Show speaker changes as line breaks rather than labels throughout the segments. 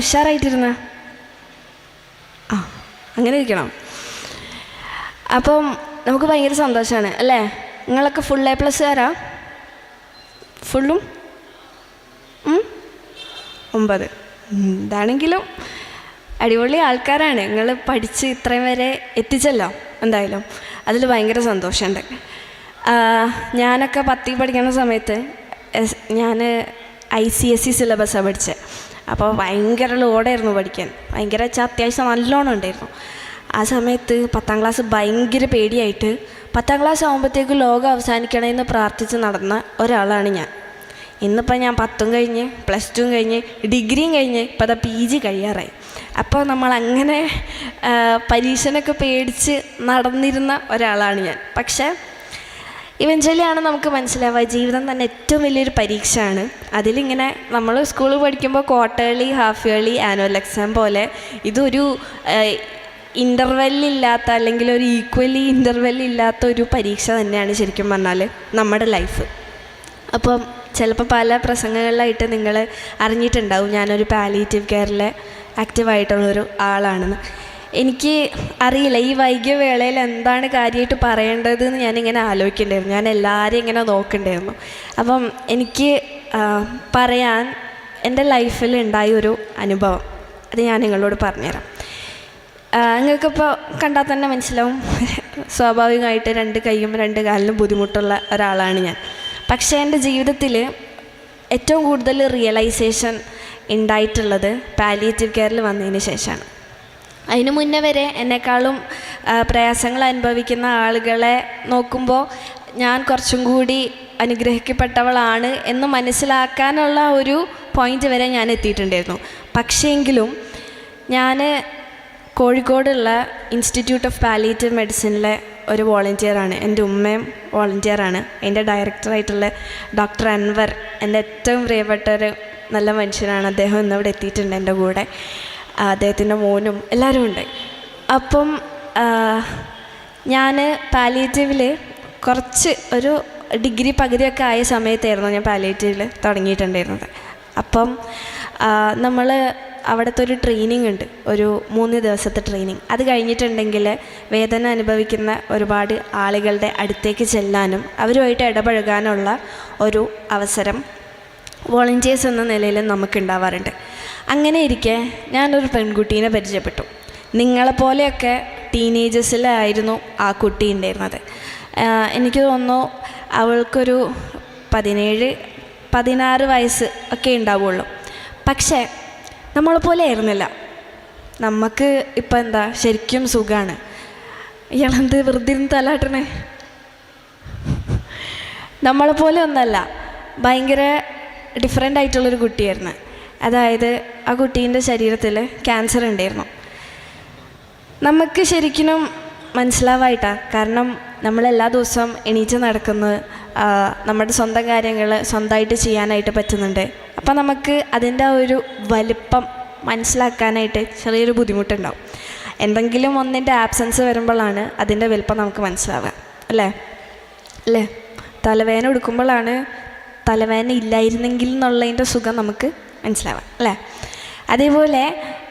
ഉഷാറായിട്ടിരുന്ന. ആ അങ്ങനെ ഇരിക്കണം. അപ്പം നമുക്ക് ഭയങ്കര സന്തോഷമാണ് അല്ലേ? നിങ്ങളൊക്കെ ഫുൾ എ പ്ലസ് പ്ലസ്സുകാരാ ഫുള്ളും? ഒമ്പത്. എന്താണെങ്കിലും അടിപൊളി ആൾക്കാരാണ്. നിങ്ങൾ പഠിച്ച് ഇത്രയും വരെ എത്തിച്ചല്ലോ എന്തായാലും. അതിൽ ഭയങ്കര സന്തോഷമുണ്ട്. ഞാനൊക്കെ പത്തി പഠിക്കുന്ന സമയത്ത് ഞാൻ ഐ സി എസ് സി സിലബസാണ് പഠിച്ചത് അപ്പോൾ ഭയങ്കര ലോഡായിരുന്നു പഠിക്കാൻ. ഭയങ്കര വെച്ചാൽ അത്യാവശ്യം നല്ലോണം ഉണ്ടായിരുന്നു. ആ സമയത്ത് പത്താം ക്ലാസ് ഭയങ്കര പേടിയായിട്ട് പത്താം ക്ലാസ് ആകുമ്പോഴത്തേക്ക് ലോകം അവസാനിക്കണമെന്ന് പ്രാർത്ഥിച്ച് നടന്ന ഒരാളാണ് ഞാൻ. ഇന്നിപ്പോൾ ഞാൻ പത്തും കഴിഞ്ഞ് പ്ലസ് ടുവും കഴിഞ്ഞ് ഡിഗ്രിയും കഴിഞ്ഞ് ഇപ്പോൾ അതാ പി ജി കഴിയാറായി. അപ്പോൾ നമ്മൾ അങ്ങനെ പരീക്ഷനൊക്കെ പേടിച്ച് നടന്നിരുന്ന ഒരാളാണ് ഞാൻ. പക്ഷേ ഇവഞ്ച്വലി ആണ് നമുക്ക് മനസ്സിലാവുക. ജീവിതം തന്നെ ഏറ്റവും വലിയൊരു പരീക്ഷയാണ്. അതിലിങ്ങനെ നമ്മൾ സ്കൂളിൽ പഠിക്കുമ്പോൾ quarterly half yearly annual exam പോലെ ഇതൊരു ഇന്റർവെല്ലില്ലാത്ത അല്ലെങ്കിൽ ഒരു ഈക്വലി ഇന്റർവെല്ലില്ലാത്ത ഒരു പരീക്ഷ തന്നെയാണ് ശരിക്കും പറഞ്ഞാൽ നമ്മുടെ ലൈഫ് അപ്പം ചിലപ്പോൾ പല പ്രസംഗങ്ങളിലായിട്ട് നിങ്ങൾ അറിഞ്ഞിട്ടുണ്ടാവും. ഞാനൊരു പാലിയേറ്റീവ് കെയറിലെ ആക്റ്റീവായിട്ടുള്ളൊരു ആളാണെന്ന്. എനിക്ക് അറിയില്ല. ഈ വൈകിയ വേളയിൽ എന്താണ് കാര്യമായിട്ട് പറയേണ്ടതെന്ന് ഞാനിങ്ങനെ ആലോചിക്കണ്ടായിരുന്നു. ഞാൻ എല്ലാവരെയും ഇങ്ങനെ നോക്കണ്ടായിരുന്നു. അപ്പം എനിക്ക് പറയാൻ എന്റെ ലൈഫിൽ ഉണ്ടായ ഒരു അനുഭവം. അത് ഞാൻ നിങ്ങളോട് പറഞ്ഞുതരാം. നിങ്ങൾക്കിപ്പോൾ കണ്ടാൽ തന്നെ മനസ്സിലാവും. സ്വാഭാവികമായിട്ട് രണ്ട് കൈയും രണ്ട് കാലിനും ബുദ്ധിമുട്ടുള്ള ഒരാളാണ് ഞാൻ. പക്ഷേ എന്റെ ജീവിതത്തിൽ ഏറ്റവും കൂടുതൽ റിയലൈസേഷൻ ഉണ്ടായിട്ടുള്ളത് പാലിയേറ്റീവ് കെയറിൽ വന്നതിന് ശേഷമാണ്. അതിന് മുന്നേ വരെ എന്നെക്കാളും പ്രയാസങ്ങൾ അനുഭവിക്കുന്ന ആളുകളെ നോക്കുമ്പോൾ ഞാൻ കുറച്ചും കൂടി അനുഗ്രഹിക്കപ്പെട്ടവളാണ് എന്ന് മനസ്സിലാക്കാനുള്ള ഒരു പോയിന്റ് വരെ ഞാൻ എത്തിയിട്ടുണ്ടായിരുന്നു. പക്ഷേങ്കിലും ഞാൻ കോഴിക്കോടുള്ള ഇൻസ്റ്റിറ്റ്യൂട്ട് ഓഫ് പാലിയേറ്റീവ് മെഡിസിനിലെ ഒരു വോളണ്ടിയറാണ് എന്റെ ഉമ്മയും വോളണ്ടിയറാണ് എന്റെ ഡയറക്ടറായിട്ടുള്ള ഡോക്ടർ അൻവർ എന്റെ ഏറ്റവും പ്രിയപ്പെട്ട ഒരു നല്ല മനുഷ്യനാണ്. അദ്ദേഹം ഇന്നിവിടെ എത്തിയിട്ടുണ്ട് എന്റെ കൂടെ. അദ്ദേഹത്തിന്റെ മോനും എല്ലാവരും ഉണ്ട് അപ്പം ഞാൻ പാലിയേറ്റീവിൽ കുറച്ച് ഒരു ഡിഗ്രി പകുതിയൊക്കെ ആയ സമയത്തായിരുന്നു ഞാൻ പാലിയേറ്റീവിൽ തുടങ്ങിയിട്ടുണ്ടായിരുന്നത്. അപ്പം നമ്മൾ അവിടുത്തെ ഒരു ട്രെയിനിങ് ഉണ്ട്. ഒരു മൂന്ന് ദിവസത്തെ ട്രെയിനിങ് അത് കഴിഞ്ഞിട്ടുണ്ടെങ്കിൽ വേദന അനുഭവിക്കുന്ന ഒരുപാട് ആളുകളുടെ അടുത്തേക്ക് ചെല്ലാനും അവരുമായിട്ട് ഇടപഴകാനുള്ള ഒരു അവസരം വോളണ്ടിയേഴ്സ് എന്ന നിലയിൽ നമുക്കുണ്ടാവാറുണ്ട്. അങ്ങനെ ഇരിക്കെ ഞാനൊരു പെൺകുട്ടീനെ പരിചയപ്പെട്ടു. നിങ്ങളെപ്പോലെയൊക്കെ ടീനേജേഴ്സിലായിരുന്നു ആ കുട്ടി ഉണ്ടായിരുന്നത്. എനിക്ക് തോന്നുന്നു അവൾക്കൊരു പതിനേഴ് പതിനാറ് വയസ്സ് ഒക്കെ ഉണ്ടാവുള്ളൂ. പക്ഷേ നമ്മളെപ്പോലെ ആയിരുന്നില്ല. നമുക്ക് ഇപ്പം എന്താ ശരിക്കും സുഖമാണ് ഇയാളെന്ത് വെറുതെ തലാട്ടണേ? നമ്മളെപ്പോലെ ഒന്നല്ല. ഭയങ്കര ഡിഫറെന്റ് ആയിട്ടുള്ളൊരു കുട്ടിയായിരുന്നു. അതായത് ആ കുട്ടീന്റെ ശരീരത്തിൽ ക്യാൻസർ ഉണ്ടായിരുന്നു. നമുക്ക് ശരിക്കും മനസ്സിലാവായിട്ടാ. കാരണം നമ്മൾ എല്ലാ ദിവസവും എണീച്ച് നടക്കുന്നത് നമ്മുടെ സ്വന്തം കാര്യങ്ങൾ സ്വന്തമായിട്ട് ചെയ്യാനായിട്ട് പറ്റുന്നുണ്ട്. അപ്പം നമുക്ക് അതിന്റെ ഒരു വലിപ്പം മനസ്സിലാക്കാനായിട്ട് ചെറിയൊരു ബുദ്ധിമുട്ടുണ്ടാവും. എന്തെങ്കിലും ഒന്നിന്റെ ആബ്സൻസ് വരുമ്പോഴാണ് അതിന്റെ വലിപ്പം നമുക്ക് മനസ്സിലാവുക. അല്ലേ? അല്ലേ? തലവേദന എടുക്കുമ്പോഴാണ് തലവേദന ഇല്ലായിരുന്നെങ്കിൽ എന്നുള്ളതിന്റെ സുഖം നമുക്ക് മനസ്സിലാവാം അല്ലേ? അതേപോലെ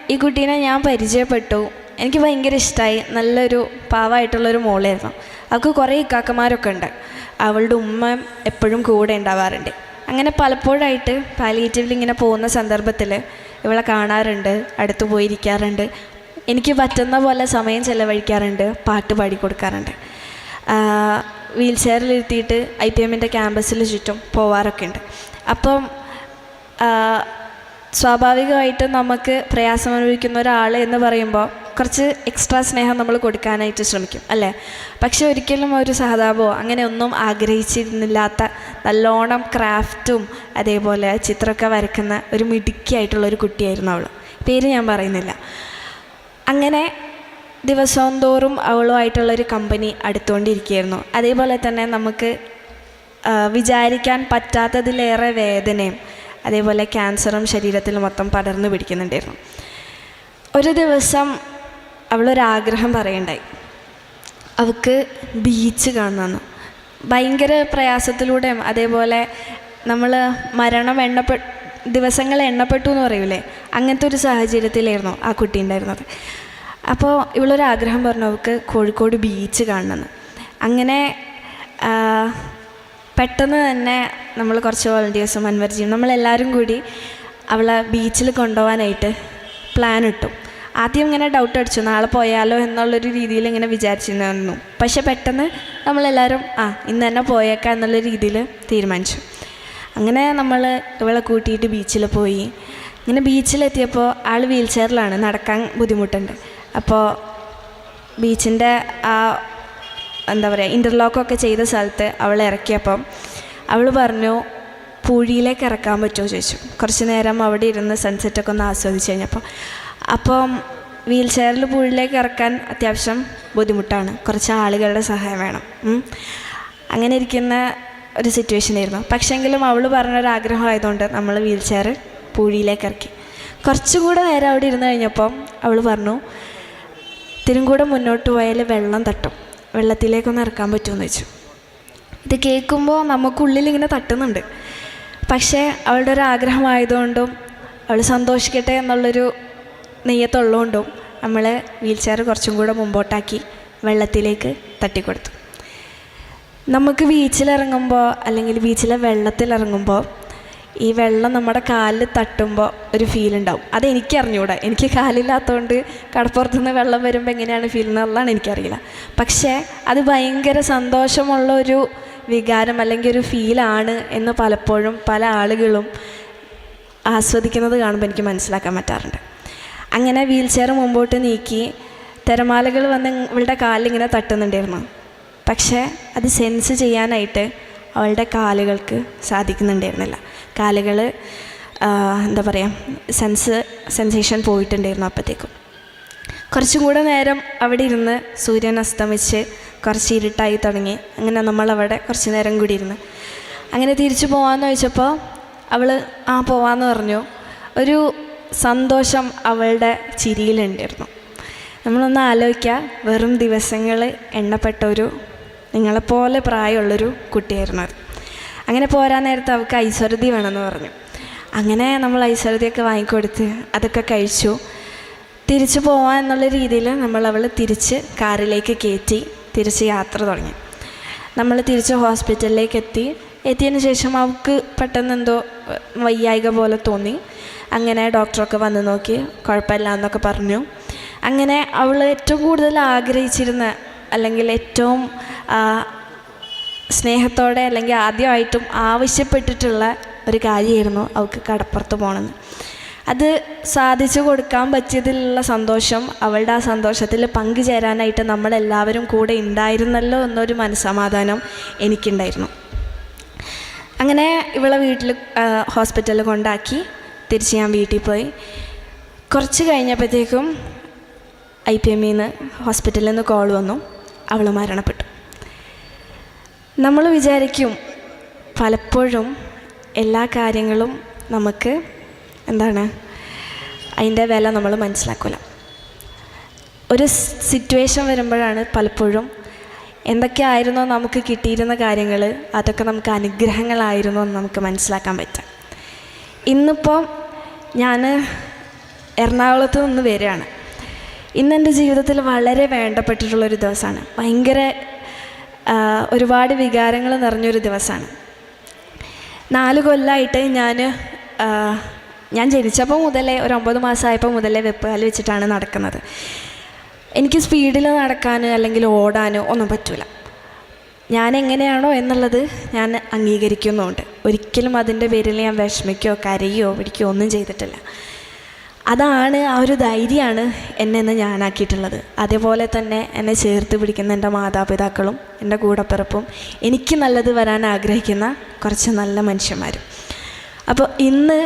ഈ കുട്ടീനെ ഞാൻ പരിചയപ്പെട്ടു. എനിക്ക് ഭയങ്കര ഇഷ്ടമായി നല്ലൊരു പാവമായിട്ടുള്ളൊരു മോളായിരുന്നു. അവൾക്ക് കുറേ ഇക്കാക്കന്മാരൊക്കെ ഉണ്ട്. അവളുടെ ഉമ്മ എപ്പോഴും കൂടെ ഉണ്ടാവാറുണ്ട്. അങ്ങനെ പലപ്പോഴായിട്ട് പാലിയേറ്റീവിൽ ഇങ്ങനെ പോകുന്ന സന്ദർഭത്തിൽ ഇവളെ കാണാറുണ്ട് അടുത്ത് പോയിരിക്കാറുണ്ട്. എനിക്ക് പറ്റുന്ന പോലെ സമയം ചെലവഴിക്കാറുണ്ട് പാട്ട് പാടി കൊടുക്കാറുണ്ട്. വീൽ ചെയറിലിരുത്തിയിട്ട് ഐ പി എമ്മിന്റെ ക്യാമ്പസിൽ ചുറ്റും പോവാറൊക്കെ ഉണ്ട്. അപ്പം സ്വാഭാവികമായിട്ടും നമുക്ക് പ്രയാസം അനുഭവിക്കുന്ന ഒരാൾ എന്ന് പറയുമ്പോൾ കുറച്ച് എക്സ്ട്രാ സ്നേഹം നമ്മൾ കൊടുക്കാനായിട്ട് ശ്രമിക്കും അല്ലേ? പക്ഷെ ഒരിക്കലും ഒരു സഹതാപമോ അങ്ങനെ ഒന്നും ആഗ്രഹിച്ചിരുന്നില്ലാത്ത നല്ലോണം ക്രാഫ്റ്റും അതേപോലെ ചിത്രമൊക്കെ വരയ്ക്കുന്ന ഒരു മിടുക്കിയായിട്ടുള്ള ഒരു കുട്ടിയായിരുന്നു അവൾ പേര് ഞാൻ പറയുന്നില്ല. അങ്ങനെ ദിവസവും തോറും അവളുമായിട്ടുള്ളൊരു കമ്പനി അടുത്തുകൊണ്ടിരിക്കുകയായിരുന്നു. അതേപോലെ തന്നെ നമുക്ക് വിചാരിക്കാൻ പറ്റാത്തതിലേറെ വേദനയും അതേപോലെ ക്യാൻസറും ശരീരത്തിൽ മൊത്തം പടർന്നു പിടിക്കുന്നുണ്ടായിരുന്നു. ഒരു ദിവസം അവളൊരാഗ്രഹം പറയണ്ടായി അവൾക്ക് ബീച്ച് കാണണമെന്ന് ഭയങ്കര പ്രയാസത്തിലൂടെയും അതേപോലെ നമ്മൾ മരണം എണ്ണപ്പെ ദിവസങ്ങൾ എണ്ണപ്പെട്ടു എന്ന് പറയൂലേ? അങ്ങനത്തെ ഒരു സാഹചര്യത്തിലായിരുന്നു ആ കുട്ടി ഉണ്ടായിരുന്നത്. അപ്പോൾ ഇവളൊരാഗ്രഹം പറഞ്ഞു അവൾക്ക് കോഴിക്കോട് ബീച്ച് കാണണമെന്ന് അങ്ങനെ പെട്ടെന്ന് തന്നെ നമ്മൾ കുറച്ച് വോളണ്ടിയേഴ്സും അൻവർജിയും നമ്മളെല്ലാവരും കൂടി അവളെ ബീച്ചിൽ കൊണ്ടുപോകാനായിട്ട് പ്ലാൻ ഇട്ടു. ആദ്യം ഇങ്ങനെ ഡൗട്ട് അടിച്ചു നാളെ പോയാലോ എന്നുള്ളൊരു രീതിയിൽ ഇങ്ങനെ വിചാരിച്ചിരുന്നു. പക്ഷെ പെട്ടെന്ന് നമ്മളെല്ലാവരും ആ ഇന്ന് തന്നെ പോയേക്കാം എന്നുള്ള രീതിയിൽ തീരുമാനിച്ചു. അങ്ങനെ നമ്മൾ ഇവളെ കൂട്ടിയിട്ട് ബീച്ചിൽ പോയി. ഇങ്ങനെ ബീച്ചിലെത്തിയപ്പോൾ ആൾ വീൽ ചെയറിലാണ് നടക്കാൻ ബുദ്ധിമുട്ടുണ്ട്. അപ്പോൾ ബീച്ചിന്റെ ആ എന്താ പറയുക ഇന്റർലോക്കൊക്കെ ചെയ്ത സ്ഥലത്ത് അവൾ ഇറക്കിയപ്പം അവൾ പറഞ്ഞു പൂഴിയിലേക്ക് ഇറക്കാൻ പറ്റുമോ? ചോദിച്ചു. കുറച്ച് നേരം അവിടെ ഇരുന്ന് സൺസെറ്റൊക്കെ ഒന്ന് ആസ്വദിച്ച് കഴിഞ്ഞപ്പോൾ അപ്പം വീൽ ചെയറിൽ പുഴിലേക്ക് ഇറക്കാൻ അത്യാവശ്യം ബുദ്ധിമുട്ടാണ്. കുറച്ച് ആളുകളുടെ സഹായം വേണം. അങ്ങനെ ഇരിക്കുന്ന ഒരു സിറ്റുവേഷൻ ആയിരുന്നു. പക്ഷേങ്കിലും അവൾ പറഞ്ഞൊരാഗ്രഹമായതുകൊണ്ട് നമ്മൾ വീൽ ചെയർ പൂഴിയിലേക്ക് ഇറക്കി. കുറച്ചുകൂടെ നേരം അവിടെ ഇരുന്ന് കഴിഞ്ഞപ്പം അവൾ പറഞ്ഞു കൂടെ മുന്നോട്ട് പോയാൽ വെള്ളം തട്ടും. വെള്ളത്തിലേക്കൊന്ന് ഇറക്കാൻ പറ്റുമെന്ന് വെച്ചു ഇത് കേൾക്കുമ്പോൾ നമുക്കുള്ളിൽ ഇങ്ങനെ തട്ടുന്നുണ്ട്. പക്ഷേ അവളുടെ ഒരു ആഗ്രഹമായതുകൊണ്ടും അവൾ സന്തോഷിക്കട്ടെ എന്നുള്ളൊരു നെയ്യത്തുള്ളതുകൊണ്ടും നമ്മൾ വീൽ ചെയർ കുറച്ചും കൂടെ മുമ്പോട്ടാക്കി വെള്ളത്തിലേക്ക് തട്ടിക്കൊടുത്തു. നമുക്ക് ബീച്ചിലിറങ്ങുമ്പോൾ അല്ലെങ്കിൽ ബീച്ചിലെ വെള്ളത്തിലിറങ്ങുമ്പോൾ ഈ വെള്ളം നമ്മുടെ കാലിൽ തട്ടുമ്പോൾ ഒരു ഫീൽ ഉണ്ടാവും. അത് എനിക്ക് എനിക്ക് കാലില്ലാത്തതുകൊണ്ട് കടപ്പുറത്ത് നിന്ന് വെള്ളം വരുമ്പോൾ എങ്ങനെയാണ് ഫീൽ എന്നുള്ളതാണ് എനിക്കറിയില്ല. പക്ഷേ അത് ഭയങ്കര സന്തോഷമുള്ള ഒരു വികാരം അല്ലെങ്കിൽ ഒരു ഫീലാണ് എന്ന് പലപ്പോഴും പല ആളുകളും ആസ്വദിക്കുന്നത് കാണുമ്പോൾ എനിക്ക് മനസ്സിലാക്കാൻ പറ്റാറുണ്ട്. അങ്ങനെ വീൽ ചെയർ മുമ്പോട്ട് നീക്കി തിരമാലകൾ വന്ന് ഇവളുടെ കാലിൽ ഇങ്ങനെ തട്ടുന്നുണ്ടായിരുന്നു. പക്ഷേ അത് സെൻസ് ചെയ്യാനായിട്ട് അവളുടെ കാലുകൾക്ക് സാധിക്കുന്നുണ്ടായിരുന്നില്ല. കാലുകൾ എന്താ പറയുക സെൻസ് സെൻസേഷൻ പോയിട്ടുണ്ടായിരുന്നു അപ്പോഴത്തേക്കും കുറച്ചും കൂടെ നേരം അവിടെ ഇരുന്ന് സൂര്യൻ അസ്തമിച്ച് കുറച്ച് ഇരുട്ടായി തുടങ്ങി. അങ്ങനെ നമ്മൾ അവിടെ കുറച്ച് നേരം കൂടി ഇരുന്ന്. അങ്ങനെ തിരിച്ചു പോകാമെന്ന് ചോദിച്ചപ്പോൾ അവൾ ആ പോവാന്ന് പറഞ്ഞു. ഒരു സന്തോഷം അവളുടെ ചിരിയിലുണ്ടായിരുന്നു. നമ്മളൊന്ന് ആലോചിക്കുക വെറും ദിവസങ്ങൾ എണ്ണപ്പെട്ട ഒരു നിങ്ങളെപ്പോലെ പ്രായമുള്ളൊരു കുട്ടിയായിരുന്നു അത്. അങ്ങനെ പോരാൻ നേരത്ത് അവൾക്ക് ഐശ്വരതി വേണമെന്ന് പറഞ്ഞു. അങ്ങനെ നമ്മൾ ഐശ്വരതിയൊക്കെ വാങ്ങിക്കൊടുത്ത് അതൊക്കെ കഴിച്ചു. തിരിച്ചു പോവാൻ എന്നുള്ള രീതിയിൽ നമ്മൾ അവൾ തിരിച്ച് കാറിലേക്ക് കയറ്റി തിരിച്ച് യാത്ര തുടങ്ങി. നമ്മൾ തിരിച്ച് ഹോസ്പിറ്റലിലേക്ക് എത്തി എത്തിയതിന് ശേഷം അവൾക്ക് പെട്ടെന്ന് എന്തോ വയ്യായിക പോലെ തോന്നി. അങ്ങനെ ഡോക്ടറൊക്കെ വന്ന് നോക്കി. കുഴപ്പമില്ല എന്നൊക്കെ പറഞ്ഞു. അങ്ങനെ അവൾ ഏറ്റവും കൂടുതൽ ആഗ്രഹിച്ചിരുന്ന അല്ലെങ്കിൽ ഏറ്റവും സ്നേഹത്തോടെ അല്ലെങ്കിൽ ആദ്യമായിട്ടും ആവശ്യപ്പെട്ടിട്ടുള്ള ഒരു കാര്യമായിരുന്നു അവൾക്ക് കടപ്പുറത്ത് പോകണമെന്ന് അത് സാധിച്ചു കൊടുക്കാൻ പറ്റിയതിലുള്ള സന്തോഷം അവളുടെ ആ സന്തോഷത്തിൽ പങ്കുചേരാനായിട്ട് നമ്മളെല്ലാവരും കൂടെ ഉണ്ടായിരുന്നല്ലോ എന്നൊരു മനസ്സമാധാനം എനിക്കുണ്ടായിരുന്നു. അങ്ങനെ ഇവളെ വീട്ടിൽ ഹോസ്പിറ്റലിൽ കൊണ്ടാക്കി തിരിച്ച് ഞാൻ വീട്ടിൽ പോയി. കുറച്ച് കഴിഞ്ഞപ്പോഴത്തേക്കും ഐ പി എമ്മിൽ നിന്ന് ഹോസ്പിറ്റലിൽ നിന്ന് കോൾ വന്നു. അവൾ മരണപ്പെട്ടു. നമ്മൾ വിചാരിക്കും പലപ്പോഴും എല്ലാ കാര്യങ്ങളും നമുക്ക് എന്താണ് അതിന്റെ വില നമ്മൾ മനസ്സിലാക്കില്ല ഒരു സിറ്റുവേഷൻ വരുമ്പോഴാണ് പലപ്പോഴും എന്തൊക്കെയായിരുന്നോ നമുക്ക് കിട്ടിയിരുന്ന കാര്യങ്ങൾ അതൊക്കെ നമുക്ക് അനുഗ്രഹങ്ങളായിരുന്നോ എന്ന് നമുക്ക് മനസ്സിലാക്കാൻ പറ്റുക. ഇന്നിപ്പോൾ ഞാൻ എറണാകുളത്ത് നിന്ന് വരികയാണ്. ഇന്ന് എന്റെ ജീവിതത്തിൽ വളരെ വേണ്ടപ്പെട്ടിട്ടുള്ളൊരു ദിവസമാണ്. ഭയങ്കര ഒരുപാട് വികാരങ്ങൾ നിറഞ്ഞൊരു ദിവസമാണ്. നാല് കൊല്ലമായിട്ട് ഞാൻ ഞാൻ ജനിച്ചപ്പോൾ മുതലേ ഒരു ഒമ്പത് മാസമായപ്പോൾ മുതലേ വെപ്പുകാൽ വെച്ചിട്ടാണ് നടക്കുന്നത്. എനിക്ക് സ്പീഡിൽ നടക്കാൻ അല്ലെങ്കിൽ ഓടാനോ ഒന്നും പറ്റില്ല ഞാൻ എങ്ങനെയാണോ എന്നുള്ളത് ഞാൻ അംഗീകരിക്കുന്നുമുണ്ട്. ഒരിക്കലും അതിന്റെ പേരിൽ ഞാൻ വിഷമിക്കുകയോ കരയോ പിടിക്കുകയോ ഒന്നും ചെയ്തിട്ടില്ല. അതാണ് ആ ഒരു ധൈര്യമാണ് എന്നെ ഇന്ന് ഞാനാക്കിയിട്ടുള്ളത്. അതേപോലെ തന്നെ എന്നെ ചേർത്ത് പിടിക്കുന്ന എന്റെ മാതാപിതാക്കളും എന്റെ കൂടപ്പിറപ്പും എനിക്ക് നല്ലത് വരാൻ ആഗ്രഹിക്കുന്ന കുറച്ച് നല്ല മനുഷ്യന്മാരും. അപ്പോൾ ഇന്ന്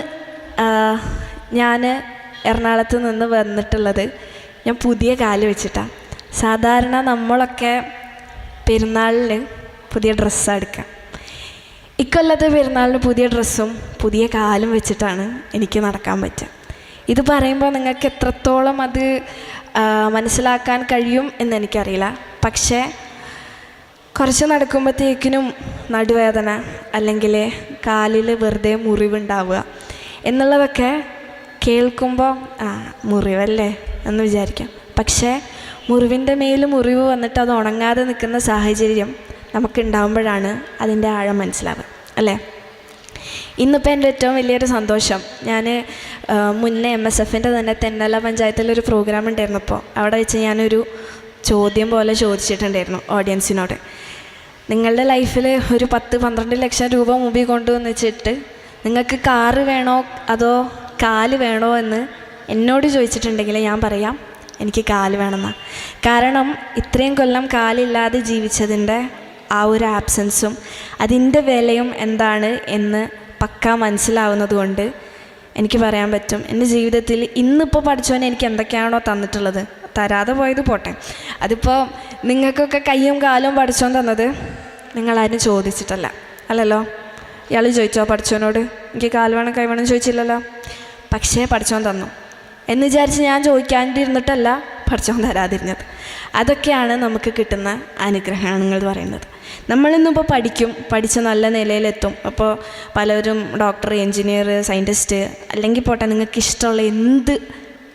ഞാൻ എറണാകുളത്ത് നിന്ന് വന്നിട്ടുള്ളത് ഞാൻ പുതിയ കാൽ വെച്ചിട്ടാണ് സാധാരണ നമ്മളൊക്കെ പെരുന്നാളിന് പുതിയ ഡ്രസ്സാണ് എടുക്കുക ഇക്കൊല്ലത്തെ പെരുന്നാളിന് പുതിയ ഡ്രസ്സും പുതിയ കാലും വെച്ചിട്ടാണ് എനിക്ക് നടക്കാൻ പറ്റുക. ഇത് പറയുമ്പോൾ നിങ്ങൾക്ക് എത്രത്തോളം അത് മനസ്സിലാക്കാൻ കഴിയും എന്നെനിക്കറിയില്ല പക്ഷേ കുറച്ച് നടക്കുമ്പോഴത്തേക്കിനും നടുവേദന അല്ലെങ്കിൽ കാലിൽ വെറുതെ മുറിവുണ്ടാവുക എന്നുള്ളതൊക്കെ കേൾക്കുമ്പോൾ ആ മുറിവല്ലേ എന്ന് വിചാരിക്കാം. പക്ഷേ മുറിവിന്റെ മേൽ മുറിവ് വന്നിട്ട് അത് ഉണങ്ങാതെ നിൽക്കുന്ന സാഹചര്യം നമുക്കുണ്ടാകുമ്പോഴാണ് അതിന്റെ ആഴം മനസ്സിലാവുക അല്ലേ? ഇന്നിപ്പോൾ എന്റെ ഏറ്റവും വലിയൊരു സന്തോഷം. ഞാൻ മുന്നേ എം എസ് എഫിന്റെ തന്നെ തെന്നല പഞ്ചായത്തിലൊരു പ്രോഗ്രാം ഉണ്ടായിരുന്നപ്പോൾ അവിടെ വെച്ച് ഞാനൊരു ചോദ്യം പോലെ ചോദിച്ചിട്ടുണ്ടായിരുന്നു ഓഡിയൻസിനോട് നിങ്ങളുടെ ലൈഫിൽ ഒരു പത്ത് പന്ത്രണ്ട് ലക്ഷം രൂപ മുമ്പിൽ കൊണ്ടുവന്ന് വെച്ചിട്ട് നിങ്ങൾക്ക് കാറ് വേണോ അതോ കാൽ വേണോ എന്ന് എന്നോട് ചോദിച്ചിട്ടുണ്ടെങ്കിൽ ഞാൻ പറയാം എനിക്ക് കാൽ വേണമെന്നാണ് കാരണം ഇത്രയും കൊല്ലം കാലില്ലാതെ ജീവിച്ചതിന്റെ ആ ഒരു ആബ്സൻസും അതിന്റെ വിലയും എന്താണ് എന്ന് പക്കാ മനസ്സിലാവുന്നത് കൊണ്ട് എനിക്ക് പറയാൻ പറ്റും. എന്റെ ജീവിതത്തിൽ ഇന്നിപ്പോൾ പഠിച്ചവൻ എനിക്ക് എന്തൊക്കെയാണോ തന്നിട്ടുള്ളത്. തരാതെ പോയത് പോട്ടെ. അതിപ്പോൾ നിങ്ങൾക്കൊക്കെ കയ്യും കാലും പഠിച്ചോൻ തന്നത് നിങ്ങളാരും ചോദിച്ചിട്ടല്ല. അല്ലല്ലോ? ഇയാൾ ചോദിച്ചോ പഠിച്ചവനോട്? എനിക്ക് കാൽ വേണം കൈ വേണം ചോദിച്ചില്ലല്ലോ? പക്ഷേ പഠിച്ചോൻ തന്നു. എന്ന് വിചാരിച്ച് ഞാൻ ചോദിക്കാണ്ടിരുന്നിട്ടല്ല പഠിച്ചോൻ തരാതിരുന്നത്. അതൊക്കെയാണ് നമുക്ക് കിട്ടുന്ന അനുഗ്രഹങ്ങൾ എന്ന് പറയുന്നത്. നമ്മളിന്നിപ്പോൾ പഠിക്കും പഠിച്ച് നല്ല നിലയിലെത്തും. അപ്പോൾ പലരും ഡോക്ടർ എൻജിനീയർ സയന്റിസ്റ്റ് അല്ലെങ്കിൽ പോട്ടെ നിങ്ങൾക്ക് ഇഷ്ടമുള്ള എന്ത്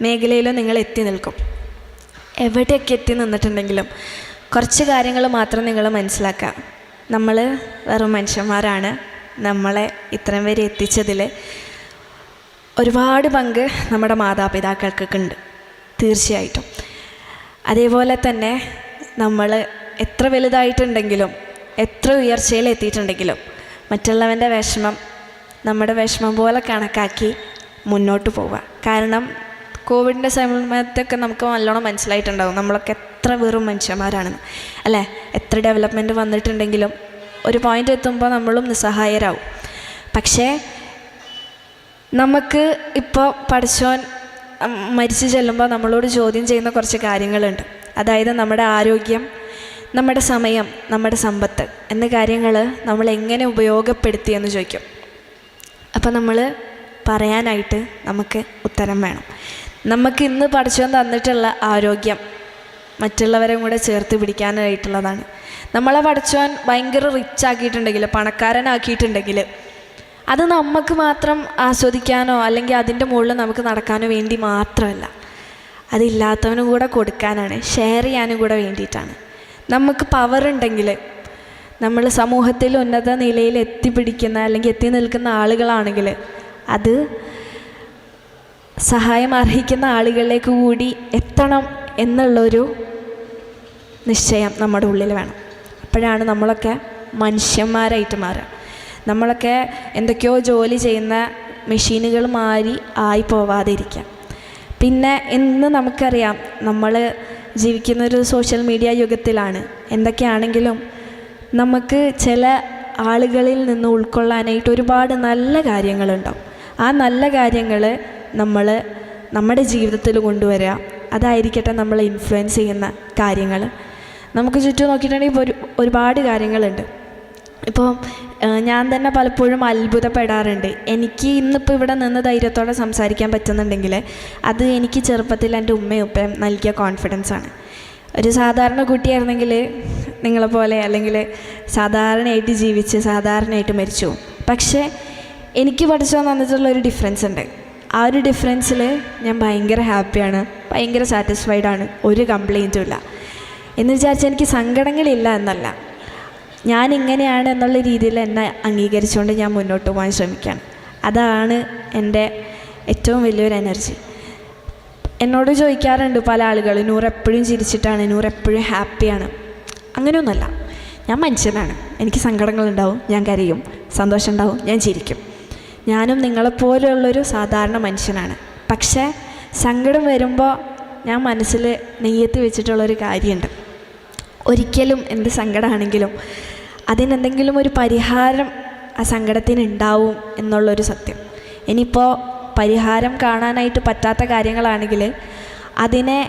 മേഖലയിലും നിങ്ങൾ എത്തി നിൽക്കും. എവിടെയൊക്കെ എത്തി നിന്നിട്ടുണ്ടെങ്കിലും കുറച്ച് കാര്യങ്ങൾ മാത്രം നിങ്ങൾ മനസ്സിലാക്കുക. നമ്മൾ വെറും മനുഷ്യന്മാരാണ്. നമ്മളെ ഇത്രയും വരെ എത്തിച്ചതിൽ ഒരുപാട് പങ്ക് നമ്മുടെ മാതാപിതാക്കൾക്കൊക്കെ ഉണ്ട്. തീർച്ചയായിട്ടും. അതേപോലെ തന്നെ നമ്മൾ എത്ര വലുതായിട്ടുണ്ടെങ്കിലും എത്ര ഉയർച്ചയിൽ എത്തിയിട്ടുണ്ടെങ്കിലും മറ്റുള്ളവന്റെ വിഷമം നമ്മുടെ വിഷമം പോലെ കണക്കാക്കി മുന്നോട്ട് പോവുക. കാരണം കോവിഡിന്റെ സമയത്തൊക്കെ നമുക്ക് നല്ലോണം മനസ്സിലായിട്ടുണ്ടാകും നമ്മളൊക്കെ എത്ര വെറും മനുഷ്യന്മാരാണെന്ന് അല്ലേ? എത്ര ഡെവലപ്മെന്റ് വന്നിട്ടുണ്ടെങ്കിലും ഒരു പോയിന്റ് എത്തുമ്പോൾ നമ്മളും നിസ്സഹായരാകും പക്ഷേ നമുക്ക് ഇപ്പോൾ പഠിച്ചോൻ മരിച്ചു ചെല്ലുമ്പോൾ നമ്മളോട് ചോദ്യം ചെയ്യുന്ന കുറച്ച് കാര്യങ്ങളുണ്ട്. അതായത് നമ്മുടെ ആരോഗ്യം നമ്മുടെ സമയം നമ്മുടെ സമ്പത്ത് എന്ന കാര്യങ്ങൾ നമ്മൾ എങ്ങനെ ഉപയോഗപ്പെടുത്തി എന്ന് ചോദിക്കും. അപ്പോൾ നമ്മൾ പറയാനായിട്ട് നമുക്ക് ഉത്തരം വേണം. നമുക്ക് ഇന്ന് പഠിച്ചോൻ തന്നിട്ടുള്ള ആരോഗ്യം മറ്റുള്ളവരെ കൂടെ ചേർത്ത് പിടിക്കാനായിട്ടുള്ളതാണ്. നമ്മളെ പഠിച്ചോൻ ഭയങ്കര റിച്ച് ആക്കിയിട്ടുണ്ടെങ്കിൽ പണക്കാരനാക്കിയിട്ടുണ്ടെങ്കിൽ അത് നമുക്ക് മാത്രം ആസ്വദിക്കാനോ അല്ലെങ്കിൽ അതിന്റെ മുകളിൽ നമുക്ക് നടക്കാനോ വേണ്ടി മാത്രമല്ല. അതില്ലാത്തവനും കൂടെ കൊടുക്കാനാണ് ഷെയർ ചെയ്യാനും കൂടെ വേണ്ടിയിട്ടാണ്. നമുക്ക് പവർ ഉണ്ടെങ്കിൽ നമ്മൾ സമൂഹത്തിൽ ഉന്നത നിലയിൽ എത്തിപ്പിടിക്കുന്ന അല്ലെങ്കിൽ എത്തി നിൽക്കുന്ന ആളുകളാണെങ്കിൽ അത് സഹായം അർഹിക്കുന്ന ആളുകളിലേക്ക് കൂടി എത്തണം എന്നുള്ളൊരു നിശ്ചയം നമ്മുടെ ഉള്ളിൽ വേണം. അപ്പോഴാണ് നമ്മളൊക്കെ മനുഷ്യന്മാരായിട്ട് മാറുക. നമ്മളൊക്കെ എന്തൊക്കെയോ ജോലി ചെയ്യുന്ന മെഷീനുകൾ മാറി ആയി പോവാതിരിക്കാം. പിന്നെ ഇന്ന് നമുക്കറിയാം നമ്മൾ ജീവിക്കുന്ന ഒരു സോഷ്യൽ മീഡിയ യുഗത്തിലാണ്. എന്തൊക്കെയാണെങ്കിലും നമുക്ക് ചില ആളുകളിൽ നിന്ന് ഉൾക്കൊള്ളാനായിട്ട് ഒരുപാട് നല്ല കാര്യങ്ങളുണ്ടാവും. ആ നല്ല കാര്യങ്ങൾ നമ്മൾ നമ്മുടെ ജീവിതത്തിൽ കൊണ്ടുവരിക അതായിരിക്കട്ടെ നമ്മളെ ഇൻഫ്ലുവൻസ് ചെയ്യുന്ന കാര്യങ്ങൾ നമുക്ക് ചുറ്റും നോക്കിയിട്ടുണ്ടെങ്കിൽ ഒരു ഒരുപാട് കാര്യങ്ങളുണ്ട്. ഇപ്പോൾ ഞാൻ തന്നെ പലപ്പോഴും അത്ഭുതപ്പെടാറുണ്ട്. എനിക്ക് ഇന്നിപ്പോൾ ഇവിടെ നിന്ന് ധൈര്യത്തോടെ സംസാരിക്കാൻ പറ്റുന്നുണ്ടെങ്കിൽ അത് എനിക്ക് ചെറുപ്പത്തിൽ എന്റെ ഉമ്മയും ഉപ്പയും നൽകിയ കോൺഫിഡൻസാണ് ഒരു സാധാരണ കുട്ടിയായിരുന്നെങ്കിൽ നിങ്ങളെപ്പോലെ അല്ലെങ്കിൽ സാധാരണയായിട്ട് ജീവിച്ച് സാധാരണയായിട്ട് മരിച്ചു പോകും. പക്ഷേ എനിക്ക് പഠിച്ചു തന്നിട്ടുള്ള ഒരു ഡിഫറൻസ് ഉണ്ട്. ആ ഒരു ഡിഫറൻസിൽ ഞാൻ ഭയങ്കര ഹാപ്പിയാണ് ഭയങ്കര സാറ്റിസ്ഫൈഡ് ആണ് ഒരു കംപ്ലൈന്റും ഇല്ല. എന്ന് വിചാരിച്ചാൽ എനിക്ക് സങ്കടങ്ങളില്ല എന്നല്ല. ഞാൻ ഇങ്ങനെയാണ് എന്നുള്ള രീതിയിൽ എന്നെ അംഗീകരിച്ചുകൊണ്ട് ഞാൻ മുന്നോട്ട് പോകാൻ ശ്രമിക്കുകയാണ്. അതാണ് എന്റെ ഏറ്റവും വലിയൊരു എനർജി. എന്നോട് ചോദിക്കാറുണ്ട് പല ആളുകൾ നൂറ് എപ്പോഴും ചിരിച്ചിട്ടാണ് നൂറ് എപ്പോഴും ഹാപ്പിയാണ്? അങ്ങനെയൊന്നുമല്ല. ഞാൻ മനുഷ്യനാണ്. എനിക്ക് സങ്കടങ്ങളുണ്ടാവും ഞാൻ കരയും സന്തോഷം ഉണ്ടാവും ഞാൻ ചിരിക്കും. ഞാനും നിങ്ങളെപ്പോലെയുള്ളൊരു സാധാരണ മനുഷ്യനാണ്. പക്ഷേ സങ്കടം വരുമ്പോൾ ഞാൻ മനസ്സിൽ നെയ്യത്ത് വെച്ചിട്ടുള്ളൊരു കാര്യമുണ്ട്. ഒരിക്കലും എന്ത് സങ്കടമാണെങ്കിലും അതിനെന്തെങ്കിലും ഒരു പരിഹാരം ആ സങ്കടത്തിന് ഉണ്ടാവും എന്നുള്ളൊരു സത്യം. ഇനിയിപ്പോൾ പരിഹാരം കാണാനായിട്ട് പറ്റാത്ത കാര്യങ്ങളാണെങ്കിൽ അതിനെ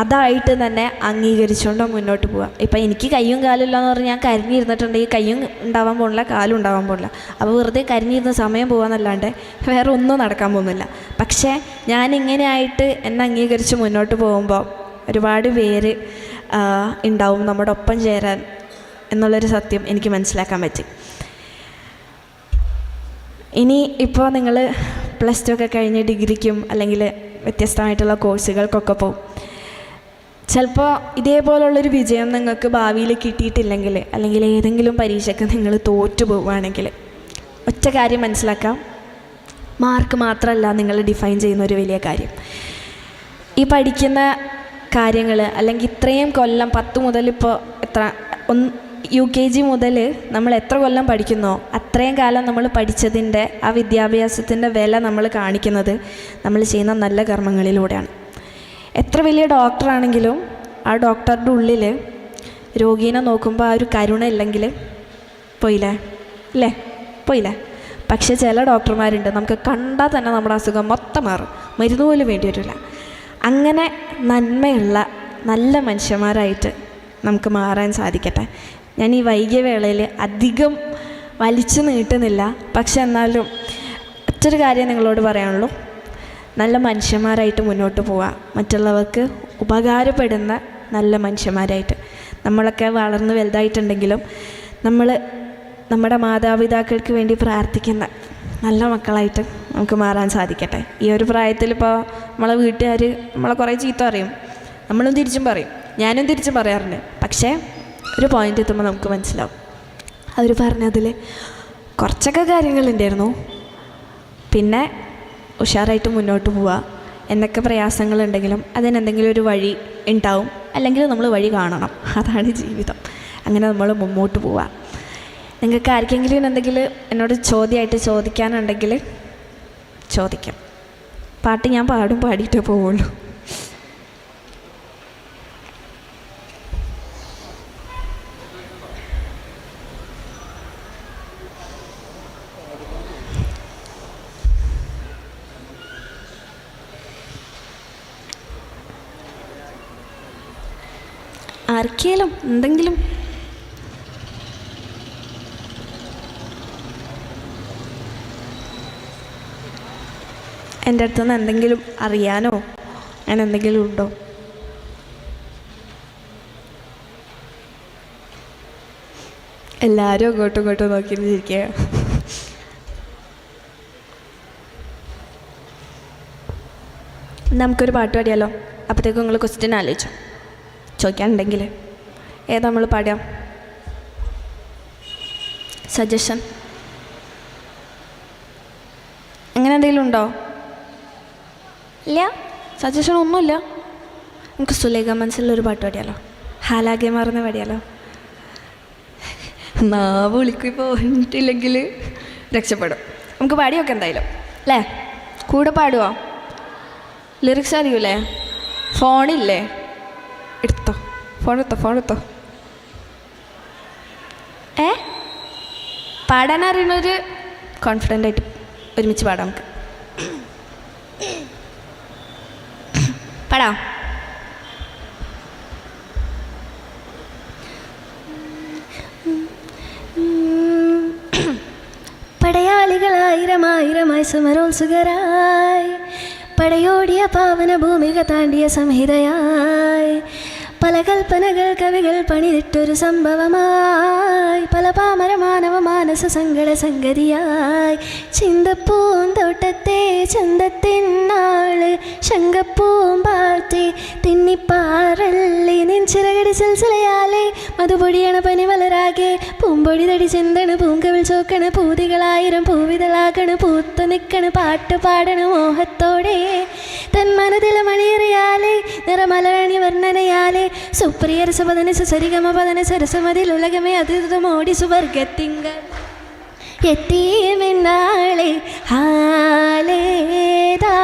അതായിട്ട് തന്നെ അംഗീകരിച്ചുകൊണ്ട് മുന്നോട്ട് പോവുക ഇപ്പം എനിക്ക് കയ്യും കാലില്ല എന്ന് പറഞ്ഞാൽ ഞാൻ കരിഞ്ഞിരുന്നിട്ടുണ്ടെങ്കിൽ കയ്യും ഉണ്ടാവാൻ പോകുന്നില്ല കാലും ഉണ്ടാവാൻ പോകുന്നില്ല അപ്പോൾ വെറുതെ കരിഞ്ഞിരുന്ന സമയം പോകാന്നല്ലാണ്ട് വേറെ ഒന്നും നടക്കാൻ പോകുന്നില്ല. പക്ഷേ ഞാൻ ഇങ്ങനെയായിട്ട് എന്നെ അംഗീകരിച്ച് മുന്നോട്ട് പോകുമ്പോൾ ഒരുപാട് പേര് ഉണ്ടാവും നമ്മുടെ ഒപ്പം ചേരാൻ എന്നുള്ളൊരു സത്യം എനിക്ക് മനസ്സിലാക്കാൻ പറ്റി. ഇനി ഇപ്പോൾ നിങ്ങൾ പ്ലസ് ടു ഒക്കെ കഴിഞ്ഞ് ഡിഗ്രിക്കും അല്ലെങ്കിൽ വ്യത്യസ്തമായിട്ടുള്ള കോഴ്സുകൾക്കൊക്കെ പോകും ചിലപ്പോൾ ഇതേപോലുള്ളൊരു വിജയം നിങ്ങൾക്ക് ഭാവിയിൽ കിട്ടിയിട്ടില്ലെങ്കിൽ അല്ലെങ്കിൽ ഏതെങ്കിലും പരീക്ഷയ്ക്ക് നിങ്ങൾ തോറ്റു പോവുകയാണെങ്കിൽ ഒറ്റ കാര്യം മനസ്സിലാക്കാം. മാർക്ക് മാത്രമല്ല നിങ്ങൾ ഡിഫൈൻ ചെയ്യുന്ന ഒരു വലിയ കാര്യം. ഈ പഠിക്കുന്ന കാര്യങ്ങൾ അല്ലെങ്കിൽ ഇത്രയും കൊല്ലം പത്ത് മുതൽ ഇപ്പോൾ എത്ര ഒന്ന് യു കെ ജി മുതൽ നമ്മൾ എത്ര കൊല്ലം പഠിക്കുന്നോ അത്രയും കാലം നമ്മൾ പഠിച്ചതിന്റെ ആ വിദ്യാഭ്യാസത്തിന്റെ വില നമ്മൾ കാണിക്കുന്നത് നമ്മൾ ചെയ്യുന്ന നല്ല കർമ്മങ്ങളിലൂടെയാണ്. എത്ര വലിയ ഡോക്ടറാണെങ്കിലും ആ ഡോക്ടറുടെ ഉള്ളിൽ രോഗീനെ നോക്കുമ്പോൾ ആ ഒരു കരുണ ഇല്ലെങ്കിൽ പോയില്ലേ? ഇല്ലേ? പോയില്ലേ? പക്ഷേ ചില ഡോക്ടർമാരുണ്ട് നമുക്ക് കണ്ടാൽ തന്നെ നമ്മുടെ അസുഖം മൊത്തം മാറും. മരുന്ന് പോലും വേണ്ടി വരില്ല. അങ്ങനെ നന്മയുള്ള നല്ല മനുഷ്യന്മാരായിട്ട് നമുക്ക് മാറാൻ സാധിക്കട്ടെ. ഞാൻ ഈ വൈകിയ വേളയിൽ അധികം വലിച്ചു നീട്ടുന്നില്ല. പക്ഷെ എന്നാലും മറ്റൊരു കാര്യം നിങ്ങളോട് പറയാനുള്ളൂ. നല്ല മനുഷ്യന്മാരായിട്ട് മുന്നോട്ട് പോവുക മറ്റുള്ളവർക്ക് ഉപകാരപ്പെടുന്ന നല്ല മനുഷ്യന്മാരായിട്ട്. നമ്മളൊക്കെ വളർന്ന് വലുതായിട്ടുണ്ടെങ്കിലും നമ്മൾ നമ്മുടെ മാതാപിതാക്കൾക്ക് വേണ്ടി പ്രാർത്ഥിക്കുന്ന നല്ല മക്കളായിട്ട് നമുക്ക് മാറാൻ സാധിക്കട്ടെ. ഈ ഒരു പ്രായത്തിൽ ഇപ്പോൾ നമ്മളെ വീട്ടുകാർ നമ്മളെ കുറേ ചീത്ത പറയും. നമ്മളും തിരിച്ചും പറയും. ഞാനും തിരിച്ചും പറയാറുണ്ട്. പക്ഷേ ഒരു പോയിന്റ് എത്തുമ്പോൾ നമുക്ക് മനസ്സിലാവും. അവർ പറഞ്ഞതിൽ കുറച്ചൊക്കെ കാര്യങ്ങളുണ്ടായിരുന്നു. പിന്നെ ഉഷാറായിട്ട് മുന്നോട്ട് പോവുക എന്തൊക്കെ പ്രയാസങ്ങളുണ്ടെങ്കിലും അതിനെന്തെങ്കിലും ഒരു വഴി ഉണ്ടാവും. അല്ലെങ്കിൽ നമ്മൾ വഴി കാണണം. അതാണ് ജീവിതം. അങ്ങനെ നമ്മൾ മുമ്പോട്ട് പോവുക നിങ്ങൾക്ക് ആർക്കെങ്കിലും എന്തെങ്കിലും എന്നോട് ചോദ്യമായിട്ട് ചോദിക്കാനുണ്ടെങ്കിൽ ചോദിക്കാം. പാട്ട് ഞാൻ പാടും പാടിയിട്ടേ പോവുള്ളൂ. ആർക്കേലും എന്തെങ്കിലും എന്റെ അടുത്തുനിന്ന് എന്തെങ്കിലും അറിയാനോ? അങ്ങനെ എന്തെങ്കിലും ഉണ്ടോ? എല്ലാവരും അങ്ങോട്ടും ഇങ്ങോട്ടും നോക്കിയിരിക്കുക നമുക്കൊരു പാട്ട് പാടിയാലോ? അപ്പോഴത്തേക്കും നിങ്ങൾ ക്വസ്റ്റ്യൻ ആലോചിച്ചു. ചോദിക്കാനുണ്ടെങ്കിൽ. ഏതാ നമ്മൾ പാടാം സജഷൻ അങ്ങനെ എന്തെങ്കിലും ഉണ്ടോ? ഇല്ല. സജഷൻ ഒന്നുമില്ല. നമുക്ക് സുലേഖ മനസ്സിലൊരു പാട്ട് പാടിയാലോ? ഹാലാകെ മാറുന്ന പാടിയാലോ? നാവ് വിളിക്കും പോയിട്ടില്ലെങ്കിൽ രക്ഷപ്പെടും. നമുക്ക് പാടിയൊക്കെ എന്തായാലും. അല്ലേ കൂടെ പാടുവോ? ലിറിക്സ് അറിയൂലേ? ഫോണില്ലേ? എടുത്തോ. ഫോൺ എടുത്തോ ഏ? പാടാൻ അറിയുന്നൊരു കോൺഫിഡന്റ് ആയിട്ട് ഒരുമിച്ച് പാടാം നമുക്ക്. പാടാം പടയാളികളായിരമായിരമായി സമരോത്സുകരായി. പടയോടിയ പാവന ഭൂമിക താണ്ടിയ സംഹിതയായി. പല കൽപ്പനകൾ കവികൾ പണിതിട്ടൊരു സംഭവമായി. പല പാമര മാനവ മാനസ സങ്കട സംഗതിയായി. ചിന്തപ്പൂന്തോട്ടത്തെ ചന്തത്തിന്നാൾ ശങ്കപ്പൂമ്പാർത്തി തിന്നിപ്പാറള്ളി. നെഞ്ചിറകടി സിൽസിലയാലെ. മധുപൊടിയണ പനി വളരാകെ പൂമ്പൊടി തടി ചിന്തണ്. പൂങ്കവിൾ ചോക്കണ. പൂതികളായിരം പൂവിതളാകണ്. പൂത്തു നിൽക്കണ് പാട്ട് പാടണ. മോഹത്തോടെ തൻ മനതിൽ മണിയറിയാലേ നിറമലരണി വർണനയാലേ. സുപ്രിയ രസപദന സരിഗമ പദന സരസമതിൽ ഉലകമേ അതിർതമോടി സുവർഗത്തിങ്ക. എത്തിയുമെന്നാളെ ഹാലേതാ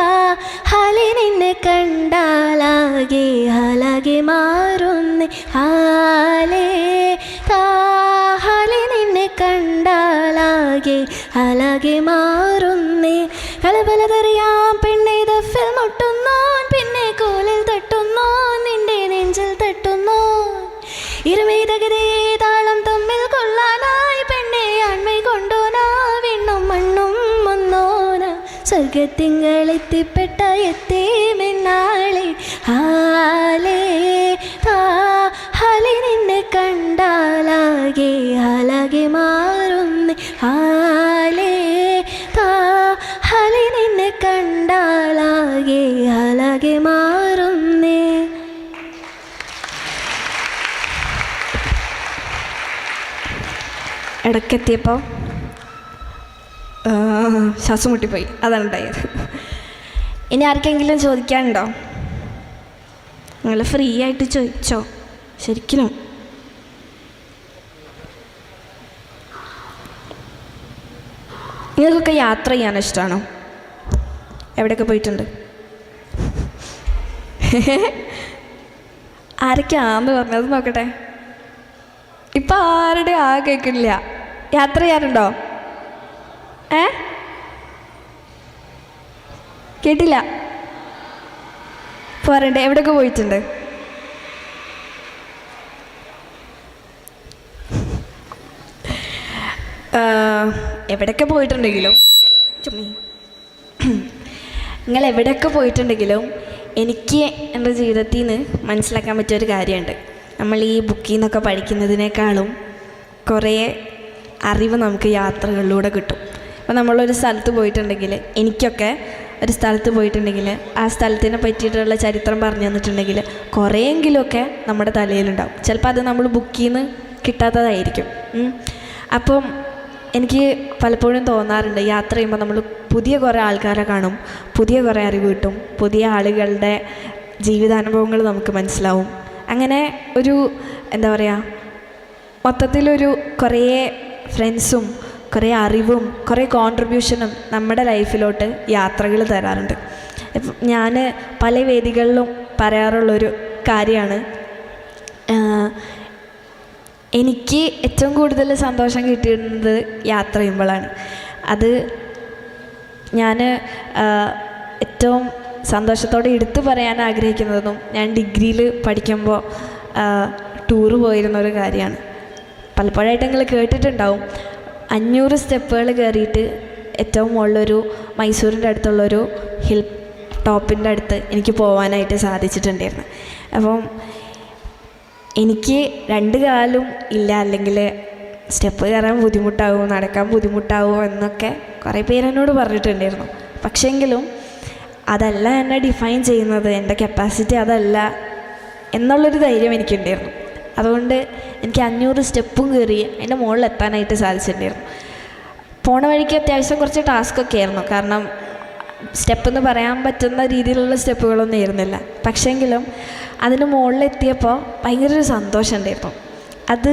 ഹലി നിന്നെ കണ്ടാലാകെ ഹാലാകെ മാറുന്നേ. ഹാലേ താ നിന്നെ കണ്ടാലാകെ ഹാലാകെ മാറുന്നേ. സ്വർഗത്തിങ്ങളെത്തിപ്പെട്ട എത്തേമെന്നാളെ ഹാലേ ആ ഹലി നിന്നെ കണ്ടാലാകെ ഹലകെ മാറുന്നു. ഹാലേ താ ഹലി നിന്നെ കണ്ടാലാകെ ഹലകെ മാറുന്നേ. ഇടയ്ക്കെത്തിയപ്പോൾ ശ്വാസം മുട്ടിപ്പോയി അതാണ് ഉണ്ടായത് ഇനി ആർക്കെങ്കിലും ചോദിക്കാനുണ്ടോ? നിങ്ങൾ ഫ്രീ ആയിട്ട് ചോദിച്ചോ? ശരിക്കും നിങ്ങൾക്കൊക്കെ യാത്ര ചെയ്യാൻ ഇഷ്ടമാണോ എവിടെയൊക്കെ പോയിട്ടുണ്ട്? ആരൊക്കെയാന്ന് പറഞ്ഞത് നോക്കട്ടെ. ഇപ്പം ആരുടെ ആ കേൾക്കില്ല യാത്ര ചെയ്യാറുണ്ടോ ഏ? കേട്ടില്ല. പോരണ്ടേ എവിടെയൊക്കെ പോയിട്ടുണ്ട്? എവിടെയൊക്കെ പോയിട്ടുണ്ടെങ്കിലും നിങ്ങൾ എവിടെയൊക്കെ പോയിട്ടുണ്ടെങ്കിലും എനിക്ക് എന്റെ ജീവിതത്തിൽ നിന്ന് മനസ്സിലാക്കാൻ പറ്റിയ ഒരു കാര്യമുണ്ട്. നമ്മൾ ഈ ബുക്കിൽ നിന്നൊക്കെ പഠിക്കുന്നതിനേക്കാളും കുറേ അറിവ് നമുക്ക് യാത്രകളിലൂടെ കിട്ടും. അപ്പോൾ നമ്മളൊരു സ്ഥലത്ത് പോയിട്ടുണ്ടെങ്കിൽ എനിക്കൊക്കെ ഒരു സ്ഥലത്ത് പോയിട്ടുണ്ടെങ്കിൽ ആ സ്ഥലത്തിനെ പറ്റിയിട്ടുള്ള ചരിത്രം പറഞ്ഞു തന്നിട്ടുണ്ടെങ്കിൽ കുറേയെങ്കിലുമൊക്കെ നമ്മുടെ തലയിലുണ്ടാവും. ചിലപ്പോൾ അത് നമ്മൾ ബുക്കിൽ നിന്ന് കിട്ടാത്തതായിരിക്കും. അപ്പം എനിക്ക് പലപ്പോഴും തോന്നാറുണ്ട് യാത്ര ചെയ്യുമ്പോൾ നമ്മൾ പുതിയ കുറേ ആൾക്കാരെ കാണും പുതിയ കുറേ അറിവ് കിട്ടും പുതിയ ആളുകളുടെ ജീവിതാനുഭവങ്ങൾ നമുക്ക് മനസ്സിലാവും. അങ്ങനെ ഒരു എന്താ പറയുക മൊത്തത്തിലൊരു കുറേ ഫ്രണ്ട്സും കുറേ അറിവും കുറേ കോൺട്രിബ്യൂഷനും നമ്മുടെ ലൈഫിലോട്ട് യാത്രകൾ തരാറുണ്ട്. ഇപ്പം ഞാൻ പല വേദികളിലും പറയാറുള്ളൊരു കാര്യമാണ് എനിക്ക് ഏറ്റവും കൂടുതൽ സന്തോഷം കിട്ടിയിരുന്നത് യാത്ര ചെയ്യുമ്പോഴാണ്. അത് ഞാൻ ഏറ്റവും സന്തോഷത്തോടെ എടുത്തു പറയാൻ ആഗ്രഹിക്കുന്നതും ഞാൻ ഡിഗ്രിയിൽ പഠിക്കുമ്പോൾ ടൂറ് പോയിരുന്ന ഒരു കാര്യമാണ്. പലപ്പോഴായിട്ട് നിങ്ങൾ കേട്ടിട്ടുണ്ടാവും അഞ്ഞൂറ് സ്റ്റെപ്പുകൾ കയറിയിട്ട് ഏറ്റവും മുകളിലൊരു മൈസൂരിന്റെ അടുത്തുള്ളൊരു ഹിൽ ടോപ്പിന്റെ അടുത്ത് എനിക്ക് പോകാനായിട്ട് സാധിച്ചിട്ടുണ്ടായിരുന്നു. അപ്പം എനിക്ക് രണ്ട് കാലും ഇല്ല അല്ലെങ്കിൽ സ്റ്റെപ്പ് കയറാൻ ബുദ്ധിമുട്ടാവും നടക്കാൻ ബുദ്ധിമുട്ടാവും എന്നൊക്കെ കുറേ പേര് എന്നോട് പറഞ്ഞിട്ടുണ്ടായിരുന്നു. പക്ഷേങ്കിലും അതല്ല എന്നെ ഡിഫൈൻ ചെയ്യുന്നത് എന്റെ കപ്പാസിറ്റി അതല്ല എന്നുള്ളൊരു ധൈര്യം എനിക്കുണ്ടായിരുന്നു. അതുകൊണ്ട് എനിക്ക് അഞ്ഞൂറ് സ്റ്റെപ്പും കയറി അതിന്റെ മുകളിൽ എത്താനായിട്ട് സാധിച്ചിട്ടുണ്ടായിരുന്നു. പോണ വഴിക്ക് അത്യാവശ്യം കുറച്ച് ടാസ്കൊക്കെ ആയിരുന്നു. കാരണം സ്റ്റെപ്പ് എന്ന് പറയാൻ പറ്റുന്ന രീതിയിലുള്ള സ്റ്റെപ്പുകളൊന്നും ആയിരുന്നില്ല. പക്ഷേങ്കിലും അതിന് മുകളിലെത്തിയപ്പോൾ ഭയങ്കര ഒരു സന്തോഷം ഉണ്ടായിരുന്നു അത്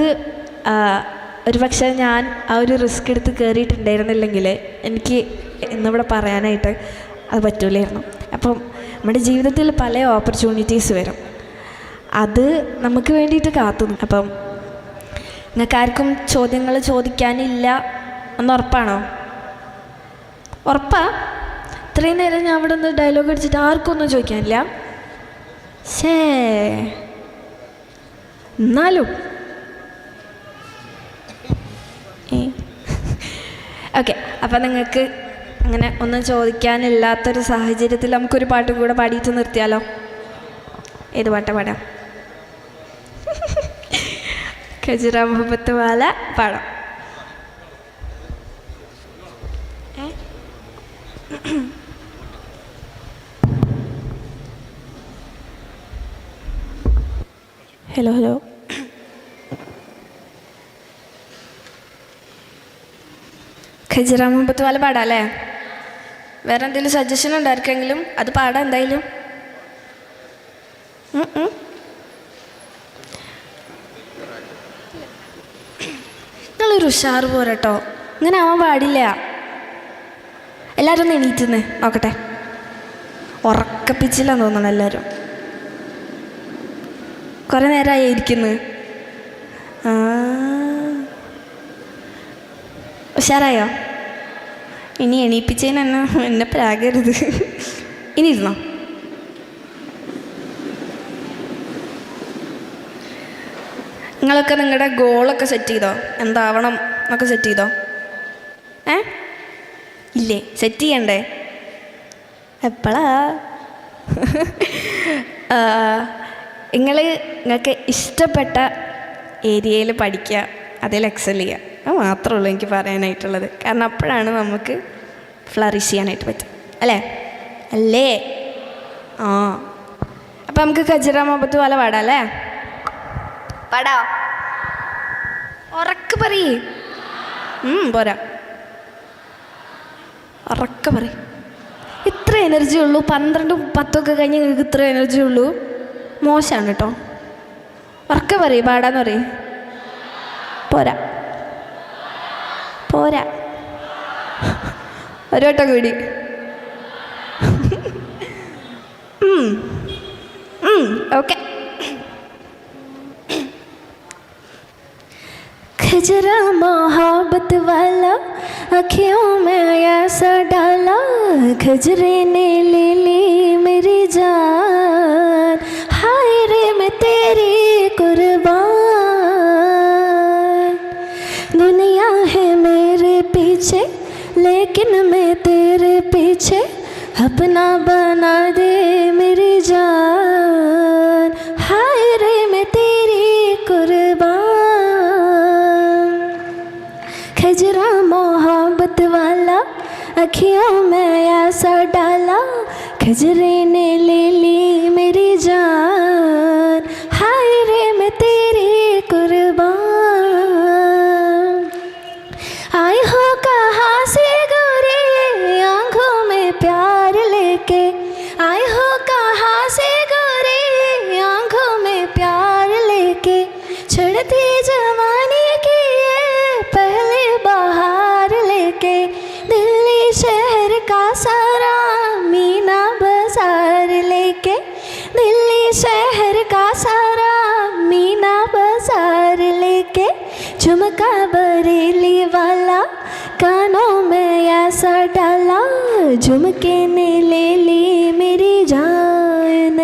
ആ, ഒരു പക്ഷേ ഞാൻ ആ ഒരു റിസ്ക് എടുത്ത് കയറിയിട്ടുണ്ടായിരുന്നില്ലെങ്കിൽ എനിക്ക് ഇന്നിവിടെ പറയാനായിട്ട് അത് പറ്റൂലായിരുന്നു. അപ്പം നമ്മുടെ ജീവിതത്തിൽ പല ഓപ്പർച്യൂണിറ്റീസ് വരും. അത് നമുക്ക് വേണ്ടിയിട്ട് കാത്തു. അപ്പം നിങ്ങൾക്ക് ആർക്കും ചോദ്യങ്ങൾ ചോദിക്കാനില്ല എന്ന് ഉറപ്പാണോ ഉറപ്പാ? ഇത്രയും നേരം ഞാൻ അവിടെ നിന്ന് ഡയലോഗ് അടിച്ചിട്ട് ആർക്കും ഒന്നും ചോദിക്കാനില്ല. ശേ എന്നാലും. ഓക്കെ അപ്പം നിങ്ങൾക്ക് അങ്ങനെ ഒന്നും ചോദിക്കാനില്ലാത്തൊരു സാഹചര്യത്തിൽ നമുക്കൊരു പാട്ടും കൂടെ പാടിയിട്ട് നിർത്തിയാലോ? ഏത് പാട്ടാണ് പാടാം? ഖജുറ മുഹബത്ത് വാല പാടാം ഹലോ ഹലോ. ഖജിറ മുഹബത്ത് വാല പാടാം അല്ലേ? വേറെ എന്തെങ്കിലും സജഷൻ ഉണ്ടായിരിക്കെങ്കിലും അത് പാടാം എന്തായാലും. നിങ്ങളൊരു ഉഷാറ് പോരട്ടോ. ഇങ്ങനെ ആവാൻ പാടില്ല. എല്ലാവരും ഒന്ന് എണീറ്റുന്ന് നോക്കട്ടെ. ഉറക്കപ്പിച്ചില്ലെന്ന് തോന്നണം എല്ലാവരും കുറേ നേരമായി ഇരിക്കുന്നു. ഉഷാറായോ? ഇനി എണീപ്പിച്ചതിന് എന്നെ എന്നെ പ്രാകരുത് ഇനി ഇരുന്നോ? നിങ്ങളൊക്കെ നിങ്ങളുടെ ഗോളൊക്കെ സെറ്റ് ചെയ്തോ? എന്താവണം എന്നൊക്കെ സെറ്റ് ചെയ്തോ? ഏ? ഇല്ലേ സെറ്റ് ചെയ്യണ്ടേ? എപ്പോഴാ നിങ്ങൾ നിങ്ങൾക്ക് ഇഷ്ടപ്പെട്ട ഏരിയയിൽ പഠിക്കുക അതിൽ എക്സൽ ചെയ്യുക. അത് മാത്രമേ ഉള്ളൂ എനിക്ക് പറയാനായിട്ടുള്ളത്. കാരണം അപ്പോഴാണ് നമുക്ക് ഫ്ലറിഷ് ചെയ്യാനായിട്ട് പറ്റും അല്ലേ? അല്ലേ? ആ. അപ്പം നമുക്ക് ഖജറ മൊബത്ത് പോലെ പാടാം അല്ലേ? പാടാ. ഉറക്ക പറയേ. പോരാ. ഉറക്ക പറയും. ഇത്ര എനർജി ഉള്ളൂ. പന്ത്രണ്ടും പത്തൊക്കെ കഴിഞ്ഞ് നിങ്ങൾക്ക് ഇത്ര എനർജി ഉള്ളൂ. മോശമാണ് കേട്ടോ. ഉറക്ക പറയും പാടാന്ന് പറയും. പോരാ. പോരാ. ഒരു വട്ടം കൂടി. ഓക്കെ. खजरा मोहब्बत वाला अखियों में ऐसा डाला, खजरे ने ले ली मेरी जान, हाय रे मैं तेरी कुर्बान। दुनिया है मेरे पीछे, लेकिन मैं तेरे पीछे, अपना बना दे হজরে शहर का सारा मीना बाज़ार लेके झुमका बरेली वाला कानों में ऐसा डाला, झुमके ने ले ली मेरी जान।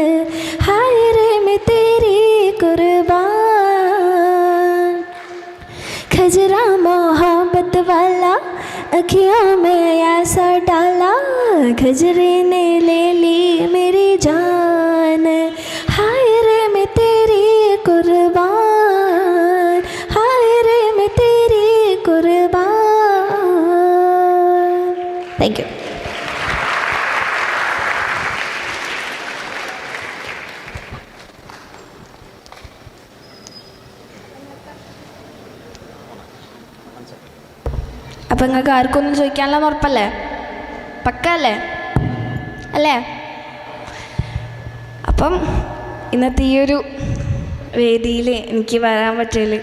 हाय रे मैं तेरी कुर्बान। खजरा मोहब्बत वाला अखियों में ऐसा डाला, खजरे ने ले ली मेरी जान। कुर्बान हाय रे मैं तेरी कुर्बान थैंक यू അപ്പം നിങ്ങൾക്ക് ആർക്കൊന്നും ചോദിക്കാനുള്ള ഉറപ്പല്ലേ പക്ക അല്ലേ അല്ലേ അപ്പം ഇന്നത്തെ ഈ ഒരു വേദിയിൽ എനിക്ക് വരാൻ പറ്റിയതിൽ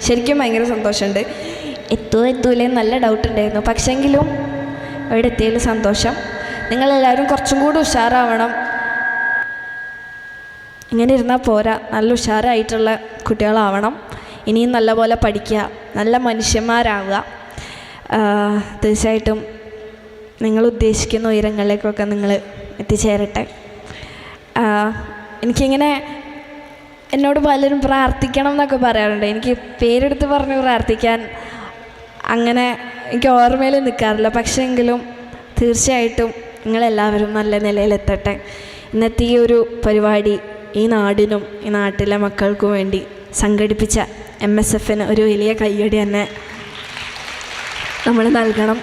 ശരിക്കും ഭയങ്കര സന്തോഷമുണ്ട്. എത്തുമോ എത്തൂലേ നല്ല ഡൗട്ട് ഉണ്ടായിരുന്നു. പക്ഷെങ്കിലും അവിടെ എത്തിയതിൽ സന്തോഷം. നിങ്ങളെല്ലാവരും കുറച്ചും കൂടി ഉഷാറാവണം. ഇങ്ങനെ ഇരുന്നാൽ പോരാ. നല്ല ഉഷാറായിട്ടുള്ള കുട്ടികളാവണം. ഇനിയും നല്ലപോലെ പഠിക്കുക. നല്ല മനുഷ്യന്മാരാവുക. തീർച്ചയായിട്ടും നിങ്ങൾ ഉദ്ദേശിക്കുന്ന ഉയരങ്ങളിലേക്കൊക്കെ നിങ്ങൾ എത്തിച്ചേരട്ടെ. എനിക്കിങ്ങനെ എന്നോട് പലരും പ്രാർത്ഥിക്കണം എന്നൊക്കെ പറയാറുണ്ട്. എനിക്ക് പേരെടുത്ത് പറഞ്ഞ് പ്രാർത്ഥിക്കാൻ അങ്ങനെ എനിക്ക് ഓർമ്മയിൽ നിൽക്കാറില്ല പക്ഷേ എങ്കിലും തീർച്ചയായിട്ടും നിങ്ങളെല്ലാവരും നല്ല നിലയിലെത്തട്ടെ. ഇന്നത്തെ ഈ ഒരു പരിപാടി ഈ നാടിനും ഈ നാട്ടിലെ മക്കൾക്കും വേണ്ടി സംഘടിപ്പിച്ച എം എസ് എഫിന് ഒരു വലിയ കയ്യടി തന്നെ നമ്മൾ നൽകണം.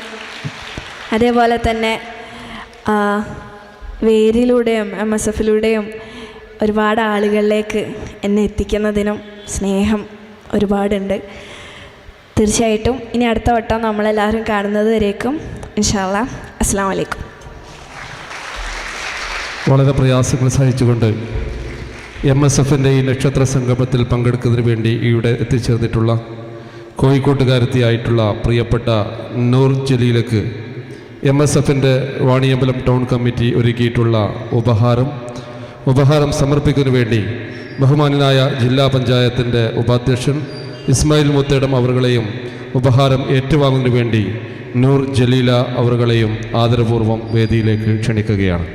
അതേപോലെ തന്നെ വേരിലൂടെയും എം എസ് എഫിലൂടെയും ഒരുപാട് ആളുകളിലേക്ക് എന്നെ എത്തിക്കുന്നതിനും സ്നേഹം ഒരുപാടുണ്ട്. തീർച്ചയായിട്ടും ഇനി അടുത്ത വട്ടം നമ്മളെല്ലാവരും കാണുന്നത് വരേക്കും. ഇൻഷാല്ല അസ്സാം വലൈക്കും
വളരെ പ്രയാസങ്ങൾ സഹിച്ചുകൊണ്ട് എം എസ് എഫിന്റെ ഈ നക്ഷത്ര സംഗമത്തിൽ പങ്കെടുക്കുന്നതിന് വേണ്ടി ഇവിടെ എത്തിച്ചേർന്നിട്ടുള്ള കോഴിക്കോട്ടുകാരത്തിയായിട്ടുള്ള പ്രിയപ്പെട്ട നൂർ ജലീലക്ക് എം എസ് എഫിന്റെ വാണിയമ്പലം ടൗൺ കമ്മിറ്റി ഒരുക്കിയിട്ടുള്ള ഉപഹാരം ഉപഹാരം സമർപ്പിക്കുന്നതിന് വേണ്ടി ബഹുമാനായ ജില്ലാ പഞ്ചായത്തിന്റെ ഉപാധ്യക്ഷൻ ഇസ്മായിൽ മുത്തേടം അവരുകളെയും ഉപഹാരം ഏറ്റുവാങ്ങുന്നതിന് വേണ്ടി നൂർ ജലീല അവരുകളെയും ആദരപൂർവം വേദിയിലേക്ക് ക്ഷണിക്കുകയാണ്.